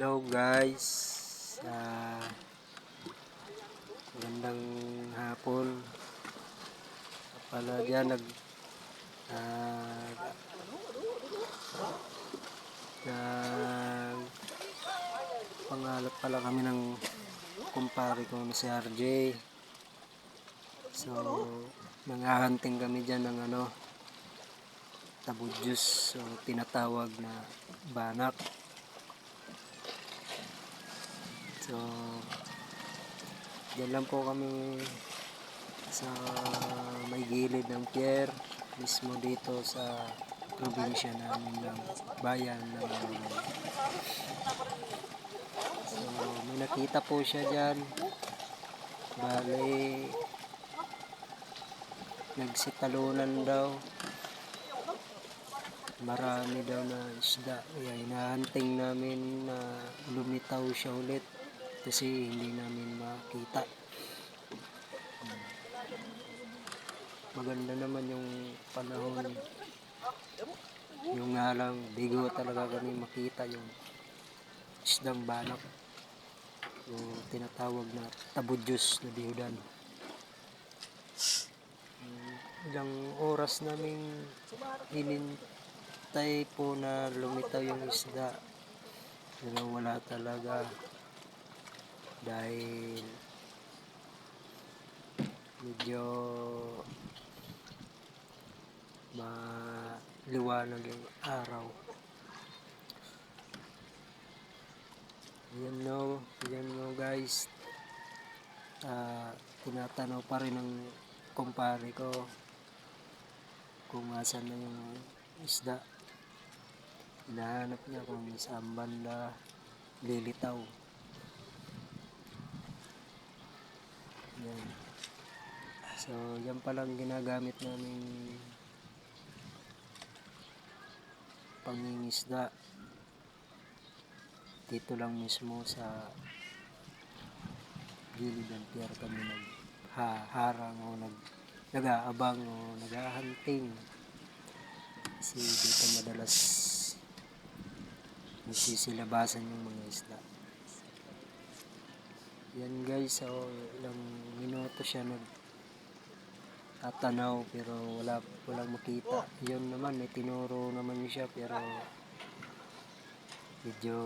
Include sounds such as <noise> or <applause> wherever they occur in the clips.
Hello guys. Ah, magandang hapon. Pala diyan nag ah, nag pangalap pala kami ng kumpare ko na si RJ. So, nanghahanting kami dyan ng ano, tabudyos. So, tinatawag na banak. So, dyan lang po kami sa may gilid ng pier, mismo dito sa probinsya namin ng bayan ng. So, may nakita po siya dyan. Bale, nagsitalunan daw. Marami daw na isda. Kaya hinahunting namin na lumitaw siya ulit kasi hindi namin makita. Maganda naman yung panahon. Yung nga lang, bigo talaga kami makita yung isdang banak. Yung tinatawag na tabudyos na bihudan. Ilang oras namin hinintay po na lumitaw yung isda. Pero wala talaga. Dahil medyo maliwanag yung araw. Yan no, yan no guys. Ah, tinatanaw pa rin ng kumpare ko kung asan na yung isda. Hinahanap niya kung saan banda lilitaw. Yan. So, yan palang ginagamit namin pangingisda. Dito lang mismo sa gilid ng pier kami naghaharang o nag nag-aabang o naghahunting. Kasi dito madalas nagsisilabasan yung mga isda. Yan guys, so ilang minuto siya nag tatanaw pero wala walang makita. Yun naman may tinuro naman siya pero medyo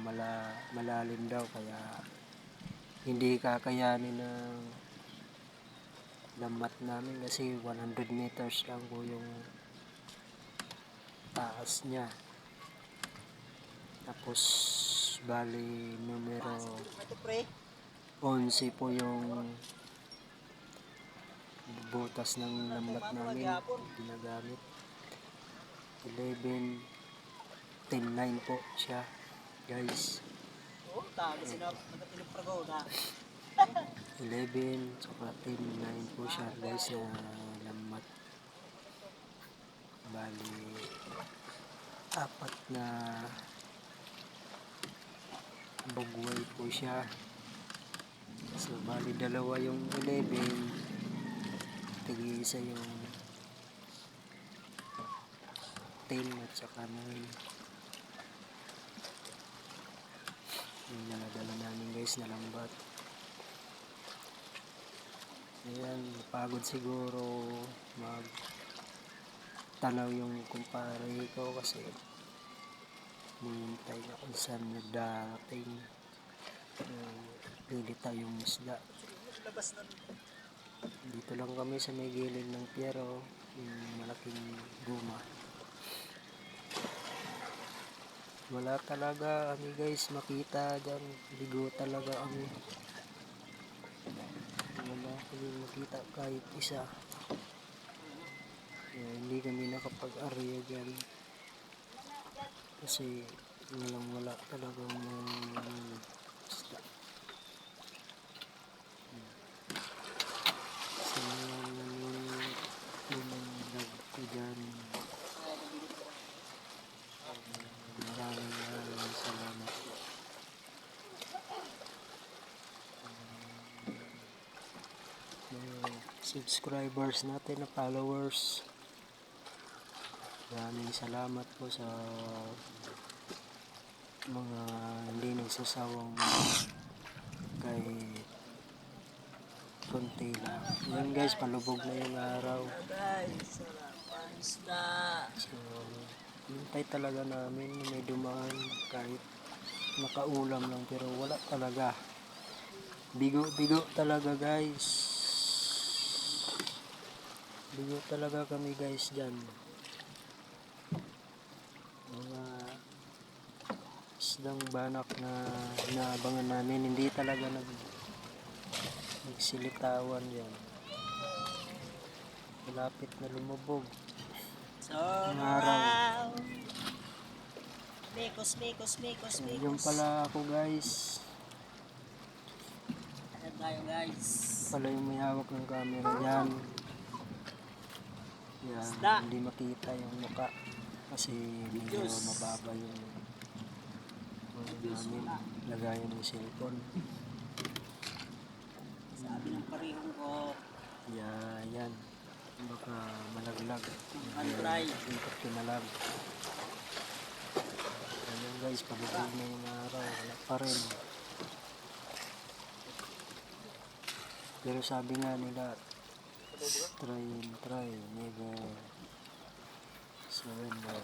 mala, malalim daw kaya hindi kakayanin ng lamat namin kasi 100 meters lang po yung taas niya. Tapos bali numero 11 po yung butas ng lambat namin. Ginagamit. 11 10-9 po siya guys. 11 <laughs> tsaka 10-9 po siya guys na lambat. Bali apat na bugway po siya. So bali dalawa yung 11 tigi isa yung 10 at saka 9 yung naladala namin guys na lambat. Ayan pagod siguro mag tanaw yung kumpare ko kasi nihintay na kung saan nagdating uh, lilitaw yung isda dito lang kami sa may gilid ng piero yung malaking guma. Wala talaga kami guys. Makita dyan. Bigo talaga kami. Wala kami makita kahit isa. Kaya hindi kami nakapag-area dyan. Kasi walang wala talagang mga isda subscribers natin na followers maraming salamat po sa mga hindi nagsasawang kay konti lang. Yan guys, palubog na yung araw. So, hintay talaga namin na may dumaan kahit makaulam lang pero wala talaga. Bigo-bigo talaga guys. Bigo talaga kami guys dyan. Mga isdang banak na inaabangan namin hindi talaga nag nagsilitawan yan. Malapit na lumubog. So, araw. Mikos, mikos, mikos, mikos. Yung pala ako guys. Ayan tayo guys. Pala yung may hawak ng camera yan. Yan, Isda. hindi makita yung muka. Kasi medyo mababa yung namin, lagayan ng cellphone. Sabi ng parihong ko, Yeah, yan. Baka malaglag. Antray. Ikot ko na lang. Ayan guys, pabubog na yung araw. Wala pa rin. Pero sabi nga nila, try and try, never surrender.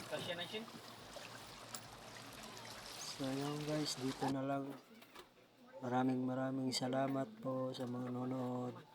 So yun guys, dito na lang. Maraming maraming salamat po sa mga nanonood.